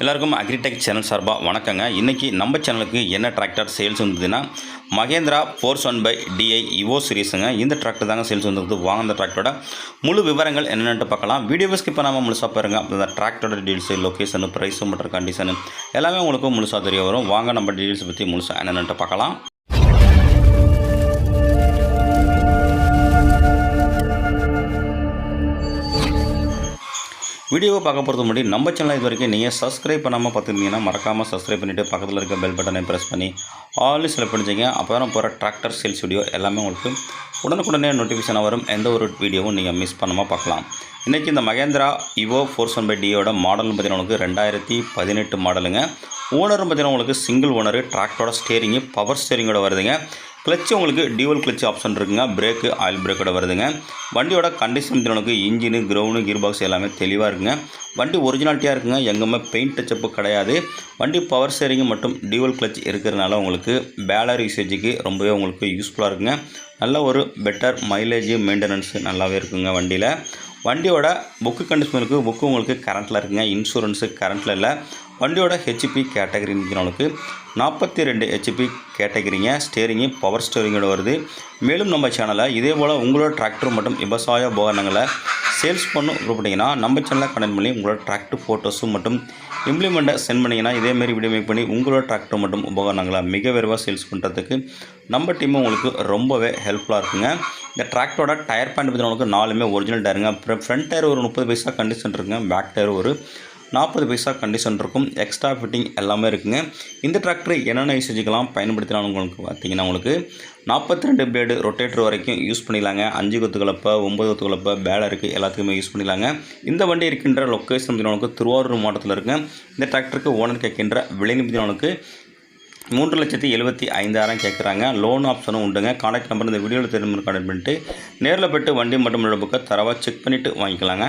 எல்லாருக்கும் agritech channel சார்பாக வணக்கங்க. இன்றைக்கி நம்ம சேனலுக்கு என்ன டிராக்டர் சேல்ஸ் வந்ததுன்னா Mahindra four one five DI Evo சீரிஸுங்க. இந்த டிராக்டர் தாங்க சேல்ஸ் வந்தது வாங்க அந்த டிராக்டரோட முழு விவரங்கள் என்னென்னு பார்க்கலாம். வீடியோவை ஸ்கிப் பண்ணாமல் முழுசாக பாருங்க. அப்போ அந்த டிராக்டரோட டீல்ஸு லொக்கேஷனு ப்ரைஸு மற்றும் கண்டிஷனு எல்லாமே உங்களுக்கு முழுசாக தெரிய வரும். வாங்க நம்ம டீல்ஸ் பற்றி முழுசாக என்னென்னு பார்க்கலாம். வீடியோவை பார்க்க போகிறது முன்னாடி நம்ம சேனல் இது வரைக்கும் நீங்கள் சப்ஸ்கிரைப் பண்ணாமல் பார்த்துருந்தீங்கன்னா மறக்காமல் சப்ஸ்கிரைப் பண்ணிவிட்டு பக்கத்தில் இருக்க பெல் பட்டனை ப்ரெஸ் பண்ணி ஆல்ரெடி செலக்ட் பண்ணிச்சிங்க அப்போ தான் போகிற டிராக்டர் சேல்ஸ் வீடியோ எல்லாமே உங்களுக்கு உடனுக்குடனே நோட்டிஃபிகேஷனாக வரும். எந்த ஒரு வீடியோவும் நீங்கள் மிஸ் பண்ணாமல் பார்க்கலாம். இன்றைக்கி இந்த Mahindra Yuvo four one five டியோட மாடல்னு பார்த்தீங்கன்னா உங்களுக்கு ரெண்டாயிரத்தி பதினெட்டு மாடலுங்க ஓனர் பார்த்தீங்கன்னா உங்களுக்கு சிங்கிள் ஓனரு டிராக்டரோட ஸ்டேரிங்கு பவர் ஸ்டேரிங்கோட வருதுங்க. கிளச்சு உங்களுக்கு டியூவல் கிளச் ஆப்ஷன் இருக்குங்க. பிரேக்கு ஆயில் பிரேக்கோட வருதுங்க. வண்டியோட கண்டிஷன் உங்களுக்கு இன்ஜினு கிரவுண்டு கீர் பாக்ஸ் எல்லாமே தெளிவாக இருக்குங்க. வண்டி ஒரிஜினாலிட்டியாக இருக்குங்க. எங்கேயுமே பெயிண்ட் டச்சப்பு கிடையாது. வண்டி பவர் ஸ்டேரிங் மற்றும் டியூவல் கிளச் இருக்கிறதுனால உங்களுக்கு பேலர் யூசேஜுக்கு ரொம்பவே உங்களுக்கு யூஸ்ஃபுல்லாக இருக்குங்க. நல்ல ஒரு பெட்டர் மைலேஜ் மெயின்டெனன்ஸ் நல்லாவே இருக்குங்க வண்டியில். வண்டியோட புக்கு கண்டிஷன் இருக்குது புக்கு உங்களுக்கு கரண்ட்டில் இருக்குங்க. இன்சூரன்ஸு கரண்ட்டில் இல்லை. வண்டியோட ஹெச்பி கேட்டகரிங்கிறவங்களுக்கு நாற்பத்தி ரெண்டு ஹெச்பி கேட்டகரிங்க ஸ்டேரிங்கு பவர் ஸ்டேரிங்கோட வருது. மேலும் நம்ம சேனலை இதே போல் உங்களோட டிராக்டர் மற்றும் விவசாய உபகரணங்களை சேல்ஸ் பண்ணும் விருப்பப்பட்டீங்கன்னா நம்ம சேனலை கனெக்ட் பண்ணி உங்களோட டிராக்டர் ஃபோட்டோஸும் மற்றும் இம்ப்ளிமெண்ட்டை சென்ட் பண்ணிங்கன்னா இதேமாரி வீடியோ மேக் பண்ணி உங்களோட டிராக்டர் மற்றும் உபகரணங்களை மிக விரைவாக சேல்ஸ் பண்ணுறதுக்கு நம்ம டீமும் உங்களுக்கு ரொம்பவே ஹெல்ப்ஃபுல்லாக இருக்குங்க. இந்த டிராக்டரோட டயர் பேண்ட் பற்றி உங்களுக்கு நாலுமே ஒரிஜினல் டயருங்க அப்புறம் ஃப்ரண்ட் டயர் ஒரு முப்பது பைசா கண்டிஷன் இருக்குங்க. பேக் டயர் ஒரு நாற்பது பைசா கண்டிஷன் இருக்கும். எக்ஸ்ட்ரா ஃபிட்டிங் எல்லாமே இருக்குங்க. இந்த டிராக்டர் என்னென்ன யூசேஜுக்கெல்லாம் பயன்படுத்தினாலும் உங்களுக்கு பார்த்தீங்கன்னா உங்களுக்கு நாற்பத்தி ரெண்டு பிளேடு ரொட்டேட்டர் வரைக்கும் யூஸ் பண்ணிடலாங்க. அஞ்சு கொத்து கலப்பை ஒம்பது கொத்து கலப்பை இருக்குது எல்லாத்துக்குமே யூஸ் பண்ணிடலாங்க. இந்த வண்டி இருக்கின்ற லொக்கேஷன் பார்த்தீங்கன்னா திருவாரூர் மாவட்டத்தில் இருக்குங்க. இந்த டிராக்டருக்கு ஓனர் கேட்கின்ற விலை பார்த்தீங்கன்னா மூன்று லட்சத்தி எழுபத்தி ஐந்தாயிரம் கேட்குறாங்க. லோன் ஆப்ஷனும் உண்டுங்க. காண்டாக்ட் நம்பர் இந்த வீடியோவில் தெரிஞ்சு கான்டாக்ட் பண்ணிட்டு நேரில் போய்ட்டு வண்டி மட்டும் புக்கை தரவாக செக் பண்ணிவிட்டு வாங்கிக்கலாங்க.